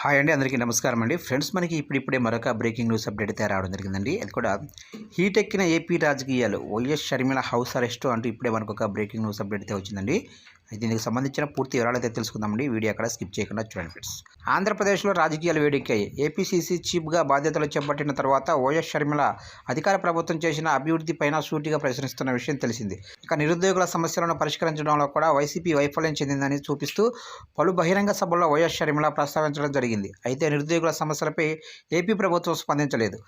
Hi అండి అందరికీ నమస్కారం అండి. ఫ్రెండ్స్ మనకి ఇప్పుడిప్పుడే మరొక బ్రేకింగ్ న్యూస్ అప్డేట్ అయితే రావడం జరిగిందండి. అది కూడా హీట్ ఎక్కిన ఏపీ రాజకీయాలు వైఎస్ షర్మిల హౌస్ అరెస్ట్ అంటూ ఇప్పుడే మనకు ఒక బ్రేకింగ్ న్యూస్ అప్డేట్ అయితే వచ్చిందండి. దీనికి సంబంధించిన పూర్తి వివరాలు అయితే తెలుసుకుందామండి. వీడియో అక్కడ స్కిప్ చేయకుండా చూడండి ఫ్రెండ్స్. ఆంధ్రప్రదేశ్లో రాజకీయాలు వేడెక్కాయి. ఏపీసీసీ చీఫ్గా బాధ్యతలు చేపట్టిన తర్వాత ఓఎస్ షర్మిల అధికార ప్రభుత్వం చేసిన అభివృద్ధి పైన సూటిగా ప్రశ్నిస్తున్న విషయం తెలిసింది. ఇక నిరుద్యోగుల సమస్యలను పరిష్కరించడంలో కూడా వైసీపీ వైఫల్యం చెందిందని చూపిస్తూ పలు బహిరంగ సభల్లో వైఎస్ షర్మిల ప్రస్తావించడం జరిగింది. జరిగింది. అయితే నిరుద్యోగుల సమస్యలపై ఏపీ ప్రభుత్వం స్పందించలేదు.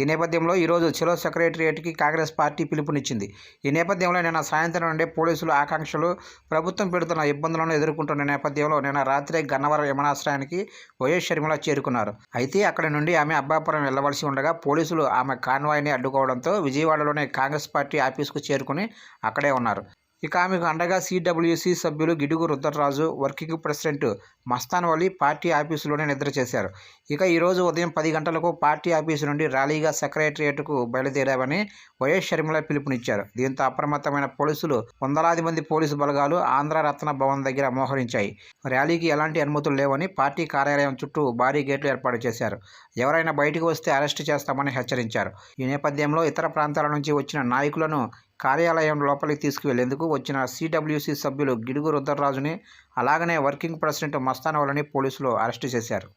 ఈ నేపథ్యంలో ఈరోజు చెలో సెక్రటేరియట్కి కాంగ్రెస్ పార్టీ పిలుపునిచ్చింది. ఈ నేపథ్యంలో నిన్న సాయంత్రం నుండి పోలీసులు ఆకాంక్షలు ప్రభుత్వం పెడుతున్న ఇబ్బందులను ఎదుర్కొంటున్న నేపథ్యంలో నిన్న రాత్రి గన్నవరం విమానాశ్రయానికి వైఎస్ షర్మిల చేరుకున్నారు. అయితే అక్కడి నుండి ఆమె అబ్బాపురం వెళ్ళవలసి ఉండగా పోలీసులు ఆమె కాన్వాయ్ని అడ్డుకోవడంతో విజయవాడలోని కాంగ్రెస్ పార్టీ ఆఫీస్కు చేరుకుని అక్కడే ఉన్నారు. ఇక ఆమెకు అండగా సిడబ్ల్యూసి సభ్యులు Gidugu Rudraraju working president Mastan Vali party ఆఫీసులోనే నిద్ర చేశారు. ఇక ఈరోజు ఉదయం పది గంటలకు పార్టీ ఆఫీసు నుండి ర్యాలీగా సెక్రటరియేట్కు బయలుదేరామని వైఎస్ షర్మిల పిలుపునిచ్చారు. దీంతో అప్రమత్తమైన పోలీసులు వందలాది మంది పోలీసు బలగాలు ఆంధ్ర రత్న భవన్ దగ్గర మోహరించాయి. ర్యాలీకి ఎలాంటి అనుమతులు లేవని పార్టీ కార్యాలయం చుట్టూ భారీ గేట్లు ఏర్పాటు చేశారు. ఎవరైనా బయటకు వస్తే అరెస్టు చేస్తామని హెచ్చరించారు. ఈ నేపథ్యంలో ఇతర ప్రాంతాల నుంచి వచ్చిన నాయకులను కార్యాలయం లోపలికి తీసుకువెళ్ళేందుకు వచ్చిన సీడబ్ల్యూసీ సభ్యులు గిడుగు రుద్రరాజుని అలాగనే వర్కింగ్ ప్రెసిడెంట్ మస్తానవలని పోలీసులు అరెస్టు చేశారు.